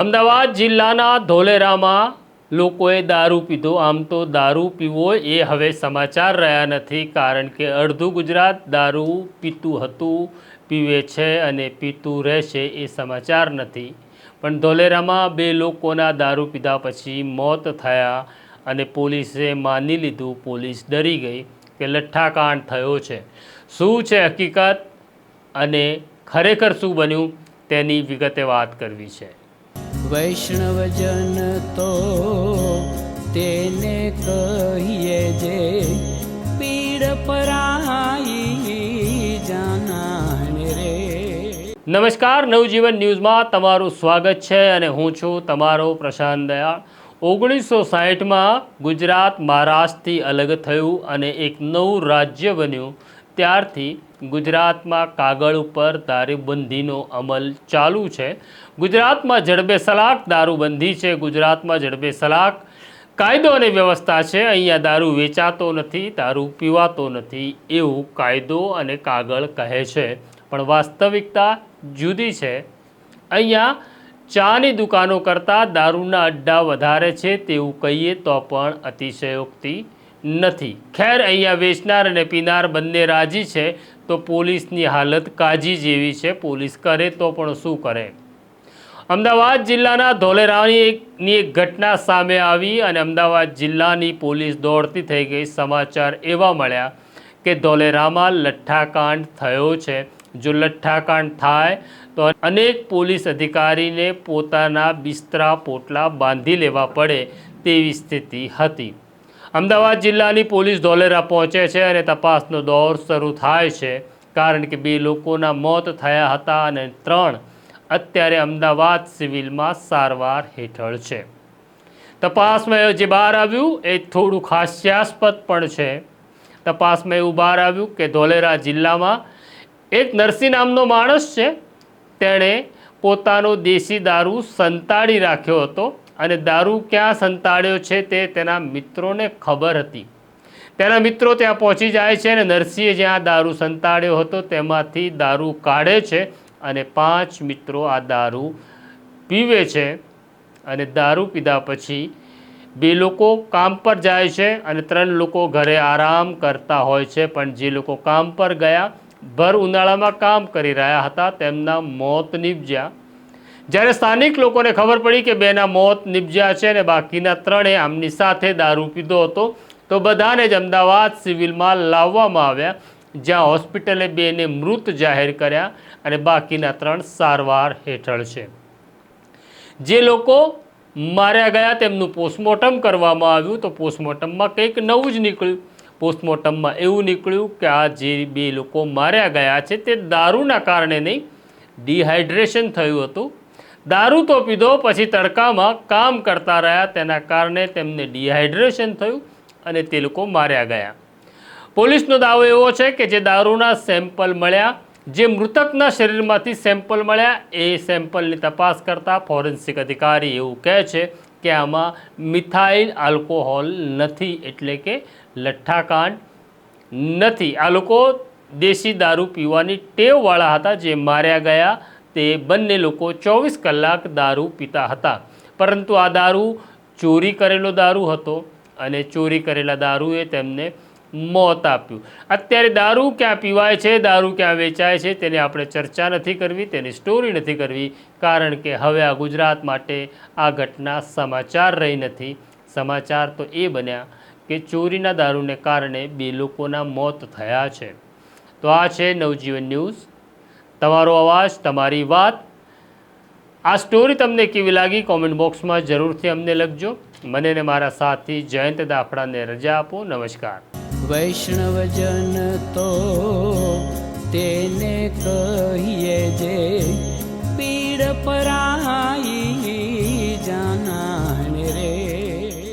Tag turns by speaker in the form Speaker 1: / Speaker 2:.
Speaker 1: અમદાવાદ જિલ્લાના ધોલેરામાં લોકોએ દારૂ પીધો. આમ તો દારૂ પીવો એ હવે સમાચાર રહ્યા નથી, કારણ કે અડધું ગુજરાત દારૂ પીતું હતું, પીવે છે અને પીતું રહેશે એ સમાચાર નથી. પણ ધોલેરામાં બે લોકોના દારૂ પીધા પછી મોત થયા અને પોલીસે માની લીધું, પોલીસ ડરી ગઈ કે લઠ્ઠાકાંડ થયો છે. શું છે હકીકત અને ખરેખર શું બન્યું તેની વિગતે વાત કરવી છે.
Speaker 2: વૈષ્ણવજન તો તેને કહીએ જે પીડ પરાઈ જાનાને રે.
Speaker 1: નમસ્કાર, નવજીવન ન્યૂઝમાં તમારું સ્વાગત છે અને હું છું તમારો પ્રશાંત દયાળ. ઓગણીસો સાહીઠમાં ગુજરાત મહારાષ્ટ્રથી અલગ થયું અને એક નવું રાજ્ય બન્યું. ત્યારથી ગુજરાતમાં કાગળ ઉપર દારૂબંધીનો અમલ ચાલુ છે. ગુજરાતમાં જડબે સલાક દારૂબંધી છે. ગુજરાતમાં જડબે સલાક કાયદો અને વ્યવસ્થા છે. અહીંયા દારૂ વેચાતો નથી, દારૂ પીવાતો નથી એવું કાયદો અને કાગળ કહે છે. પણ વાસ્તવિકતા જુદી છે. અહીંયા ચાની દુકાનો કરતાં દારૂના અડ્ડા વધારે છે તેવું કહીએ તો પણ અતિશયોક્તિ નથી. ખેર અહીંયા વેચનાર અને પીનાર બંને રાજી છે, તો પોલીસની હાલત કાજી જેવી છે. પોલીસ કરે તો પણ શું કરે? અમદાવાદ જિલ્લાના ધોલેરાની એક ઘટના સામે આવી અને અમદાવાદ જિલ્લાની પોલીસ દોડતી થઈ ગઈ. સમાચાર એવા મળ્યા કે ધોલેરામાં લઠ્ઠાકાંડ થયો છે. જો લઠ્ઠાકાંડ થાય, તો અનેક પોલીસ અધિકારીને પોતાના બિસ્તરા પોટલા બાંધી લેવા પડે તેવી સ્થિતિ હતી. અમદાવાદ જિલ્લાની પોલીસ ધોલેરા પહોંચે છે અને તપાસનો દોર શરૂ થાય છે. કારણ કે બે લોકોના મોત થયા હતા અને ત્રણ અત્યારે અમદાવાદ સિવિલમાં સારવાર હેઠળ છે. તપાસમાં જે બહાર આવ્યું એ થોડું હાસ્યાસ્પદ પણ છે. તપાસમાં એવું બહાર આવ્યું કે ધોલેરા જિલ્લામાં એક નરસિંહ નામનો માણસ છે. તેણે પોતાનો દેશી દારૂ સંતાડી રાખ્યો હતો. અને દારૂ ક્યાં સંતાડ્યો છે તે તેના મિત્રોને ખબર હતી. તેના મિત્રો ત્યાં પહોંચી જાય છે અને નરસિંહે જ્યાં દારૂ સંતાડ્યો હતો તેમાંથી દારૂ કાઢે છે અને પાંચ મિત્રો આ દારૂ પીવે છે અને દારૂ પીધા પછી બે લોકો કામ પર જાય છે અને ત્રણ લોકો ઘરે આરામ કરતા હોય છે. પણ જે લોકો કામ પર ગયા, ભર ઉનાળામાં કામ કરી રહ્યા હતા, તેમના મોત નીપજ્યા. જ્યારે સ્થાનિક લોકોને ખબર પડી કે બેના મોત નિપજ્યા છે અને બાકીના ત્રણે આમની સાથે દારૂ પીધો હતો, તો બધાને જ અમદાવાદ સિવિલમાં લાવવામાં આવ્યા, જ્યાં હોસ્પિટલે બેને મૃત જાહેર કર્યા અને બાકીના ત્રણ સારવાર હેઠળ છે. જે લોકો માર્યા ગયા તેમનું પોસ્ટમોર્ટમ કરવામાં આવ્યું, તો પોસ્ટમોર્ટમમાં કંઈક નવું જ નીકળ્યું. પોસ્ટમોર્ટમમાં એવું નીકળ્યું કે આ જે બે લોકો માર્યા ગયા છે તે દારૂના કારણે નહીં, ડિહાઇડ્રેશન થયું હતું. દારૂ તો પીધો પછી તડકામાં કામ કરતા રહ્યા. તેના કારણે તેમને ડિહાઇડ્રેશન થયું અને તે લોકો માર્યા ગયા. પોલીસનો દાવો એવો છે કે જે દારૂના સેમ્પલ મળ્યા, જે મૃતકના શરીરમાંથી સેમ્પલ મળ્યા, એ સેમ્પલની તપાસ કરતા ફોરેન્સિક અધિકારી એવું કહે છે કે આમાં મિથાઇલ આલ્કોહોલ નથી, એટલે કે લઠ્ઠાકાંડ નથી. આ લોકો દેશી દારૂ પીવાની ટેવવાળા હતા જે માર્યા ગયા તે બંને લોકો ચોવીસ કલાક દારૂ પીતા હતા. પરંતુ આ દારૂ ચોરી કરેલો દારૂ હતો અને ચોરી કરેલા દારૂએ તેમને મોત આપ્યું. અત્યારે દારૂ ક્યાં પીવાય છે, દારૂ ક્યાં વેચાય છે, તેની આપણે ચર્ચા નથી કરવી, તેની સ્ટોરી નથી કરવી, કારણ કે હવે આ ગુજરાત માટે આ ઘટના સમાચાર રહી નથી. સમાચાર તો એ બન્યા કે ચોરીના દારૂને કારણે બે લોકોના મોત થયા છે. તો આ છે નવજીવન ન્યૂઝ. તમારો અવાજ, તમારી વાત. આ સ્ટોરી તમને કેવી લાગી? કોમેન્ટ બોક્સમાં જરૂરથી અમને લખજો. મને ને મારા સાથી જયંત દાફડાને રજા આપો. નમસ્કાર.
Speaker 2: વૈષ્ણવજન તો તેને કહીએ જે પીડ પરાઈ